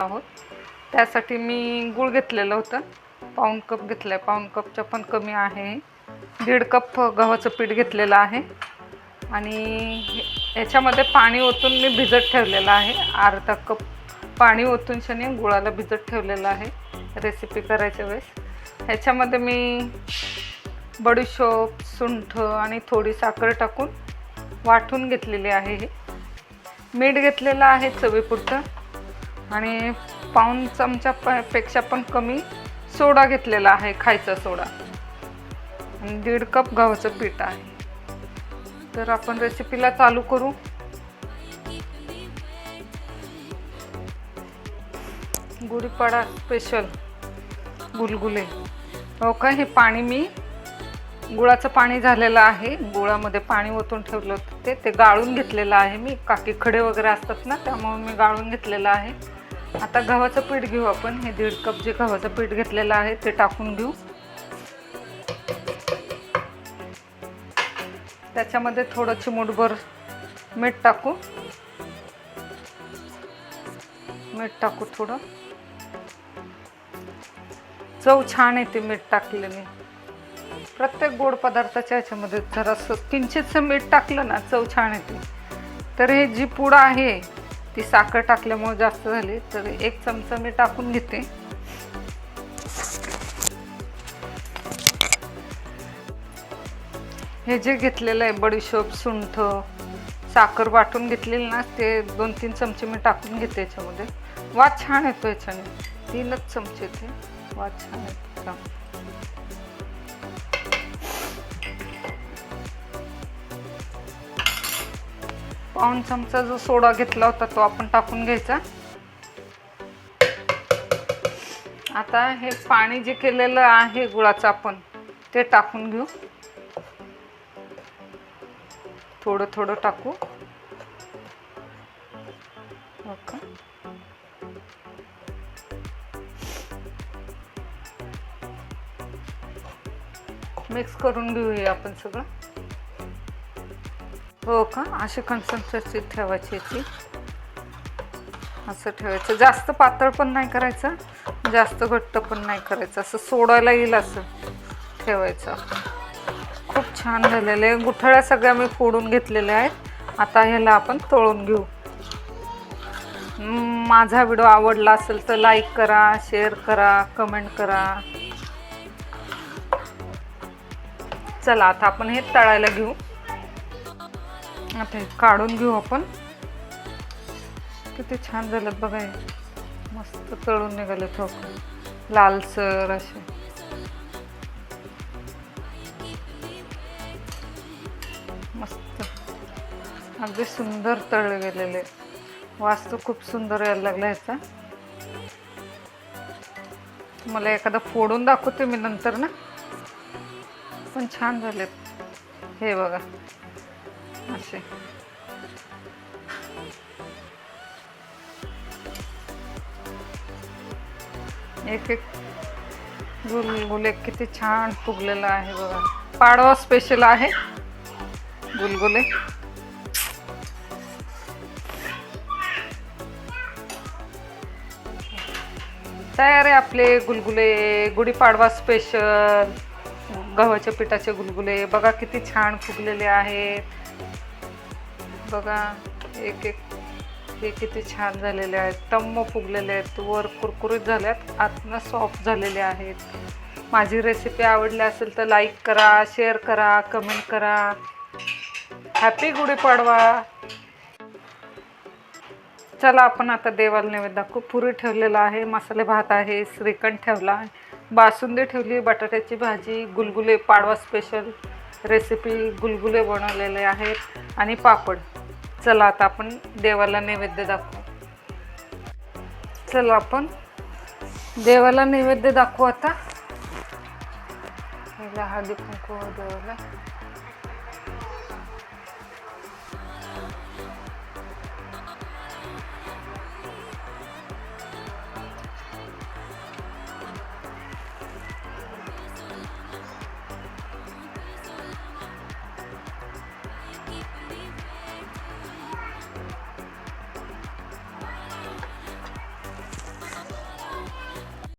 आहोत. त्यासाठी मी गूळ घेतलेलं होतं. पाऊण कप घेतलं आहे पाऊण कपच्या पण कमी आहे. दीड कप गव्हाचं पीठ घेतलेलं आहे. आणि याच्यामध्ये पाणी ओतून मी भिजत ठेवलेलं आहे. अर्धा कप पाणी ओतून शनी गुळाला भिजत ठेवलेलं आहे. रेसिपी करायच्या वेळेस. ह्याच्यामध्ये मी बडीशोप सुंठ आणि थोडी साखर टाकून वाटून घेतलेली आहे हे. मीठ घेतलेलं आहे चवीपुरतं. आणि पाऊण चमचा प पेक्षा पण कमी सोडा घेतलेला आहे खायचा सोडा. आणि दीड कप गव्हाचं पीठ आहे. तर आपण रेसिपीला चालू करू. गुढीपाडा स्पेशल गुलगुले. हो का? हे पाणी मी गुळाचं पाणी झालेलं आहे. गुळामध्ये पाणी ओतून ठेवलं होतं ते. ते गाळून घेतलेलं आहे मी. काकी खडे वगैरे असतात ना त्यामुळे मी गाळून घेतलेलं आहे. आता गव्हाचं पीठ घेऊ आपण. हे दीड कप जे गव्हाचं पीठ घेतलेलं आहे ते टाकून घेऊ. त्याच्यामध्ये थोडं चिमूटभर मीठ टाकू. मीठ टाकू थोडं. चव छान येते मीठ टाकल्याने. प्रत्येक गोड पदार्थाच्या ह्याच्यामध्ये जरासं किंचितचं मीठ टाकलं ना चव छान येते. तर हे जी पूड आहे ती साखर टाकल्यामुळे जास्त झाली. तर एक चमचा मी टाकून घेते. हे जे घेतलेलं आहे बडीशोप सुंठ साखर वाटून घेतलेली ना ते दोन तीन चमचे मी टाकून घेते याच्यामध्ये. वाद छान येतो याच्याने. तीनच चमचे ते. वाद छान येतो पाऊण चमचा जो सोडा घेतला होता तो आपण टाकून घ्यायचा. आता हे पाणी जे केलेलं आहे गुळाचं आपण ते टाकून घेऊ. थोडं थोडं टाकू. मिक्स करून घेऊया आपण सगळं. हो का? अशी कन्सन्ट्रेसी ठेवायची याची. असं ठेवायचं. जास्त पातळ पण नाही करायचं. जास्त घट्ट पण नाही करायचं. असं सोडायला येईल असं ठेवायचं. खूप छान झालेले आहे. गुठळ्या सगळ्या मी फोडून घेतलेल्या आहेत. आता ह्याला आपण तळून घेऊ. माझा व्हिडिओ आवडला असेल तर लाईक करा शेअर करा कमेंट करा. चला आता आपण हे तळायला घेऊ. आता हे काढून घेऊ आपण. किती छान झालं बघा मस्त तळून निघाले ठोक. लालसर असे. मस्त. अगदी सुंदर तळले गेलेले. वास्तू खूप सुंदर यायला लागला ह्याचा. मला एखादा फोडून दाखवते मी नंतर ना. पण छान झालेत. हे बघा. असे एक एक गुलगुले किती छान फुगलेलं आहे बघा. पाडवा स्पेशल आहे. गुलगुले. तयार आहे आपले गुलगुले गुढीपाडवा स्पेशल गव्हाच्या पिठाचे गुलगुले. बघा किती छान फुगलेले आहेत. बघा एक एक हे किती छान झालेले आहेत. तम्म फुगलेले आहेत. वर कुरकुरीत झाल्यात आतनं सॉफ्ट झालेले आहेत. माझी रेसिपी आवडली असेल तर लाईक करा शेअर करा कमेंट करा. हॅपी गुढीपाडवा चला आपण आता देवाला नैवेद्य दाखवू. पुरी ठेवलेला आहे मसाले भात आहे श्रीखंड ठेवला बासुंदी ठेवली बटाट्याची भाजी गुलगुले पाडवा स्पेशल रेसिपी गुलगुले बनवलेले आहेत आणि पापड. चला आता आपण देवाला नैवेद्य दाखवू. चला आपण देवाला नैवेद्य दाखवू आता. हळदी कुंकू देवाला.